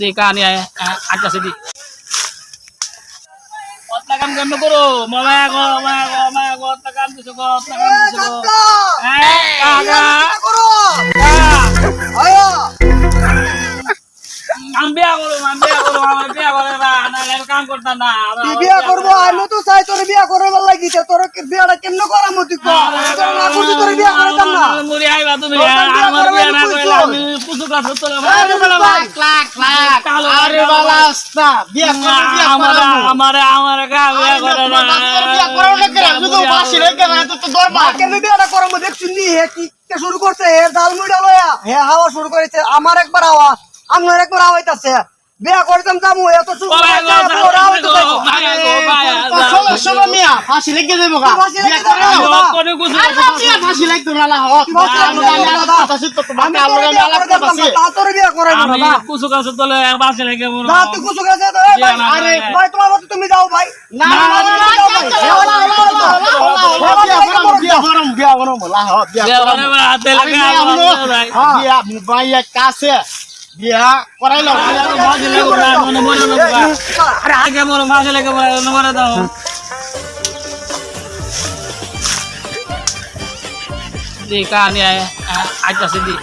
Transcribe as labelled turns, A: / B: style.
A: দি কাহানি আইতাছে দি অতলা কাম কেন করো মামা গো মামা গো মামা গো অতলা কাম দিছো গো অতলা কাম দিছো গো এই কাকা আমি বিয়া করো বিয়া করো আমার বিয়া করে না না আমি কাম করতাম না
B: তুই বিয়া করব আমি তো চাই তোর বিয়া করবার লাগিছে তোর বিয়াটা কেমনে করাম তুই না করছি তোর বিয়া করতাম না
A: মুড়ি আইবা তুমি আমার বিয়া না করলে আমি পুজো কাজ করতে
B: শুরু করছে? হে ডাল লয়া। হে হাওয়া শুরু করেছে। আমার একবার আওয়াজ আমার একবার আওয়াজ আছে। বিয়া করতাম যামু এত শুরু
C: ফাঁসি
B: ফাঁসি
C: লাগতো
B: বিয়া তুমি যাও
C: কাছে বিয়া করাইলো
A: আগে লেগে মরে দাও দি কাহানি আইতাছে দি